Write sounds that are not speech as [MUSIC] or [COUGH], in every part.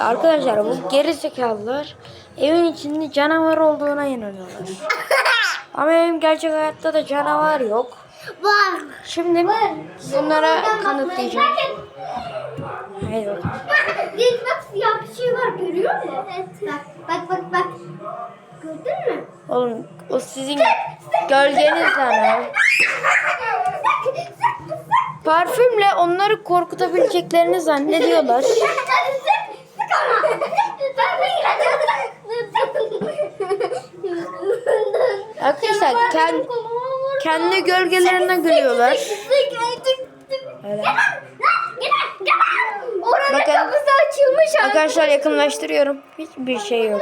Arkadaşlar bu gerizekalılar evin içinde canavar olduğuna inanıyorlar. Ama evin gerçek hayatta da canavar yok. Var. Şimdi bunlara kanıtlayacağım. Haydi bakalım. Bak, bak siyah bir şey var görüyor musun? Evet. Bak bak bak bak. Gördün mü? Oğlum o sizin gölgeniz [LAUGHS] lan o. Parfümle onları korkutabileceklerini zannediyorlar. Arkadaşlar kend, kendi gölgelerine gülüyorlar. Öyle. Oranın Bakın. kapısı açılmış Arkadaşlar yakınlaştırıyorum. Hiçbir şey yok.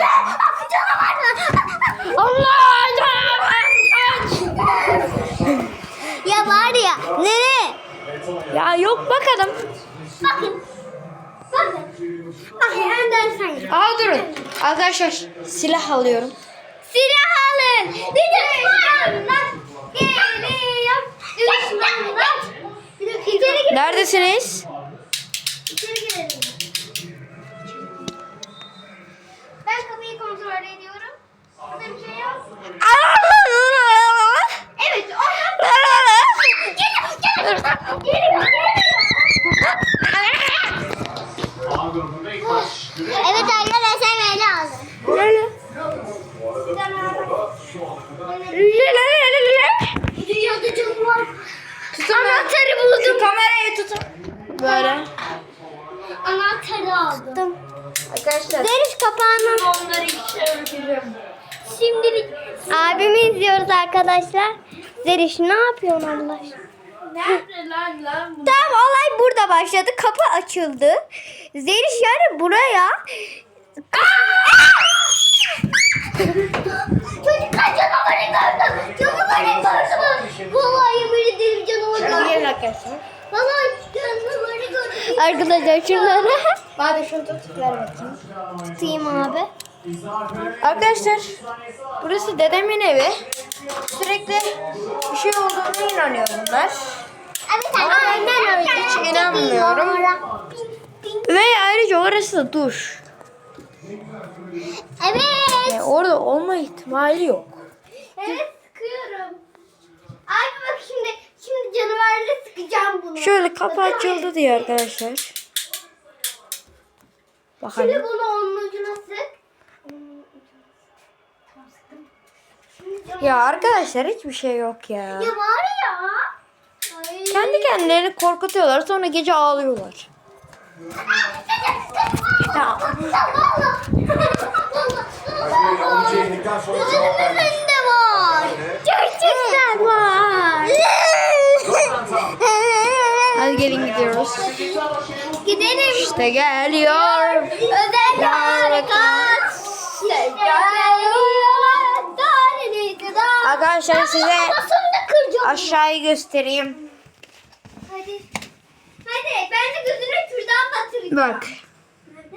Ah. Allah! Ya var ya nereye? Ya yok bakalım. Bakın. Bakın. Bakın önden sen. Aa durun. Arkadaşlar silah alıyorum. Silah alın. Düşmanlar geliyor. Düşmanlar. Neredesiniz? Böyle. Anahtarı aldım. Arkadaşlar. Deriş kapağını. Onları işe öğreteceğim. Şimdilik abimi izliyoruz arkadaşlar. Zeriş ne yapıyorsun Allah? Nerede lan lan bu? Tamam olay burada başladı. Kapı açıldı. Zeriş yani buraya Çocuklar canavarı gördüm. Canavarı gördüm. Vallahi yemin ederim canavarı gördüm. arkadaşlar. Vallahi. Arkadaşlar şunları [LAUGHS] Bana şunu tut ver bakayım. tutayım abi. Arkadaşlar burası dedemin evi. Sürekli bir şey olduğunu inanıyor bunlar. Evet Ama ben hiç inanmıyorum. Ve ayrıca orası da duş. Evet. Yani orada olma ihtimali yok. Evet sıkıyorum. Abi bak şimdi şimdi sıkacağım bunu. Şöyle kapı açıldı diye arkadaşlar. Şimdi Bakalım. bunu onun ucuna sık. Tamam. Şimdi Ya arkadaşlar hiçbir şey yok ya. Ya var ya. Ay. Kendi kendilerini korkutuyorlar sonra gece ağlıyorlar. Ya. Onu çektikten sonra cevap Gözümün vermek. önünde var. Gerçekten var. Hadi gelin gidiyoruz. Gidelim. İşte geliyor. Özel harekat. Arkadaşlar size Kafasını da kıracağım. aşağıyı göstereyim. Hadi. Hadi ben de gözüne kürdan batıracağım. Bak. Nerede?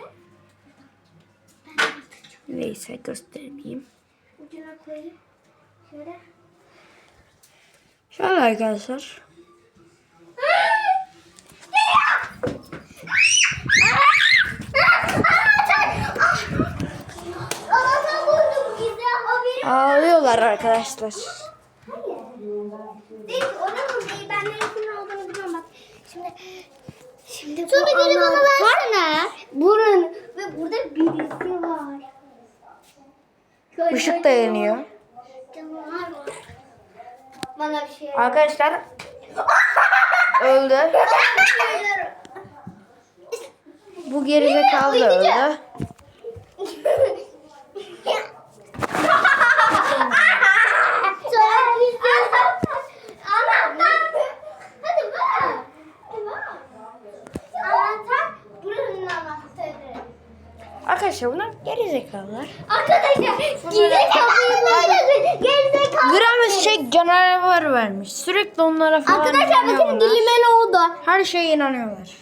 Neyse göstereyim. Ucuna koyayım. Şöyle. Şöyle arkadaşlar. Ağlıyorlar arkadaşlar. Değil oranın değil ben neresinin olduğunu biliyorum bak. Şimdi Şimdi Sonra geri bana versene. Burun ve burada birisi var. Şöyle Işık da yanıyor. Canavar var. Bana bir şey Arkadaşlar öldü. Bu gerizekalı da öldü. Sonra Anahtar. Hadi bak. Bak. Anahtar buranın anahtarı. Arkadaşlar bunlar gerizekalılar. Arkadaşlar gerizekalı gerizekalı. Gram şey canavar vermiş. Sürekli onlara falan Arkadaşlar bakın inanıyorlar. dilime ne oldu? Her şeye inanıyorlar.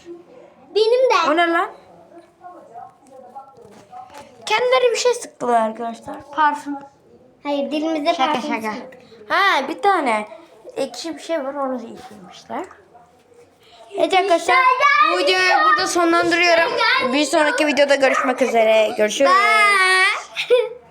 Benim de. O ne lan? Kendileri bir şey sıktılar arkadaşlar. Parfüm. Hayır dilimize Şaka parfüm şaka. sıktık. Ha bir tane ekşi bir şey var onu içirmişler. Evet arkadaşlar bu videoyu burada sonlandırıyorum. Bir sonraki videoda görüşmek üzere. Görüşürüz. Bye. [LAUGHS]